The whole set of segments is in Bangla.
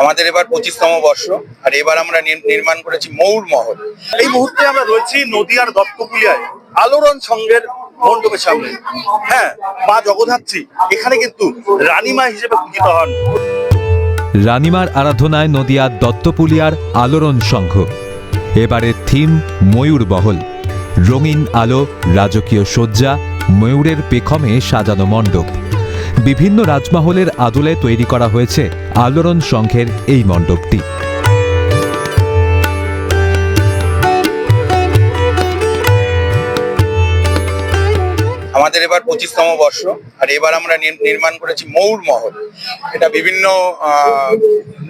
আমাদের এবার পঁচিশতম বর্ষ আর এবার আমরা নির্মাণ করেছি মৌর মহল। এই মুহূর্তে আমরা রয়েছি নদিয়ার দত্তকুলিয়ায় আলোড়ন সঙ্গের মণ্ডপের সামনে। হ্যাঁ মা জগদ্ধাত্রী এখানে কিন্তু রানীমা হিসেবে পূজিত হন। রানিমার আরাধনায় নদিয়ার দত্তপুলিয়ার আলোড়ন সংঘ। এবারের থিম ময়ূর বহল রঙিন আলো রাজকীয় শয্যা ময়ূরের পেখমে সাজানো মণ্ডপ। বিভিন্ন রাজমহলের আদলে তৈরি করা হয়েছে আলোড়ন সংঘের এই মণ্ডপটি। আমাদের এবার পঁচিশতম বর্ষ আর এবার আমরা নির- নির্মাণ করেছি মৌর মহল। এটা বিভিন্ন আহ,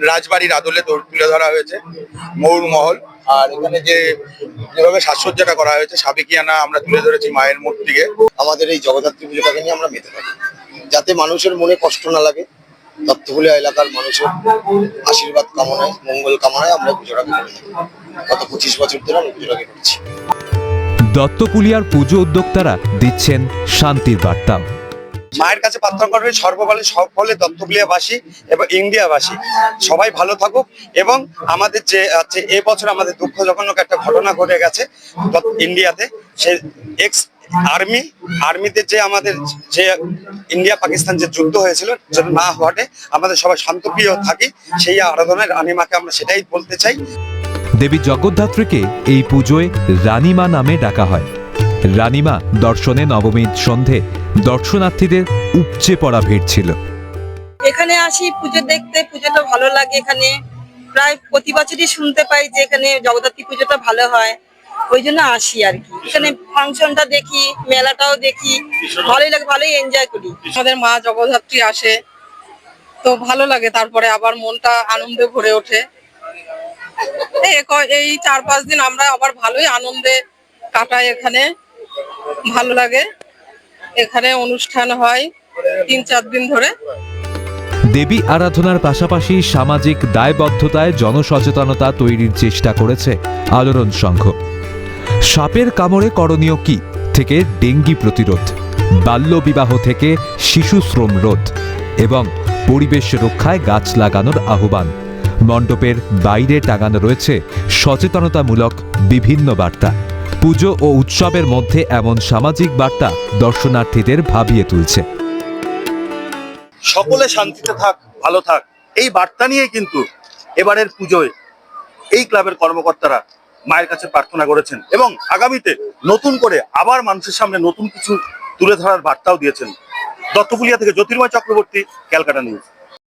রাজবাড়ির আদলে তুলে ধরা হয়েছে মৌর মহল। আর এখানে যে যেভাবে সাজসজ্জাটা করা হয়েছে সাবেকিয়ানা আমরা তুলে ধরেছি মায়ের মূর্তিকে। আমাদের এই জগদ্ধাত্রী পুজোটাকে নিয়ে আমরা মেতে থাকি। যাতে মানুষের মনে কষ্ট না লাগে দত্তকুলিয়া এলাকার মানুষের আশীর্বাদ কামনায় মঙ্গল কামনায় আমরা পুজোটাকে করে থাকি। গত পঁচিশ বছর ধরে আমরা পুজোটাকে করছি দত্তপুলিয়ার পুজো উদ্যোক্তারা দিচ্ছেন শান্তির বার্তা। মায়ের কাছে প্রার্থনা করবে সর্বকালে সকলে দত্তগুলিয়াবাসী এবং ইন্ডিয়াবাসী। সবাই ভালো থাকুক এবং আমাদের যে আছে এবছর আমাদের দুঃখজনক একটা ঘটনা ঘটে গেছে ইন্ডিয়াতে সে এক্স আর্মি আর্মিতে যে আমাদের যে ইন্ডিয়া পাকিস্তান যে যুদ্ধ হয়েছিল যেন না ঘটে আমাদের সবাই শান্তপ্রিয় থাকি সেই আরাধনায় রানীমাকে আমরা সেটাই বলতে চাই। দেবী জগদ্ধাত্রীকে এই পুজোয় রানীমা নামে ডাকা হয়। রানীমা দর্শনে নবমীর সন্ধে দর্শনার্থীদের উপচে পড়া ভিড় ছিল। এখানে আসি পুজো দেখতে পুজোটা ভালো লাগে এখানে। প্রায় প্রতি বছরই শুনতে পাই যে এখানে জগদ্ধাত্রী পুজোটা ভালো হয়। ওই জন্য আসি আর কি। এখানে ফাংশনটা দেখি, মেলাটাও দেখি, ভালোই লাগে, ভালোই এনজয় করি। আমাদের মা জগদ্ধাত্রী আসে, তো ভালো লাগে, তারপরে আবার মনটা আনন্দে ভরে ওঠে। এই চার পাঁচ দিন আমরা আবার ভালোই আনন্দে কাটাই এখানে, ভালো লাগে। এখানে অনুষ্ঠান হয় তিন চার দিন ধরে। দেবী আরাধনার পাশাপাশি সামাজিক দায়বদ্ধতায় জনসচেতনতা তৈরির চেষ্টা করেছে আলোড়ন সংঘ। সাপের কামড়ে করণীয় কি? থেকে ডেঙ্গি প্রতিরোধ, বাল্যবিবাহ থেকে শিশু শ্রম রোধ এবং পরিবেশ রক্ষায় গাছ লাগানোর আহ্বান। মণ্ডপের বাইরে টাঙানো রয়েছে সচেতনতামূলক বিভিন্ন বার্তা। পুজো ও উৎসবের মধ্যে এমন সামাজিক বার্তা দর্শনার্থীদের ভাবিয়ে তুলছে। সকলে শান্তিতে থাক, ভালো থাক, এই বার্তা নিয়ে কিন্তু এবারের পুজোয় এই ক্লাবের কর্মকর্তারা মায়ের কাছে প্রার্থনা করেছেন এবং আগামীতে নতুন করে আবার মানুষের সামনে নতুন কিছু তুলে ধরার বার্তাও দিয়েছেন। দত্তপুলিয়া থেকে জ্যোতির্ময় চক্রবর্তী, ক্যালকাটা নিউজ।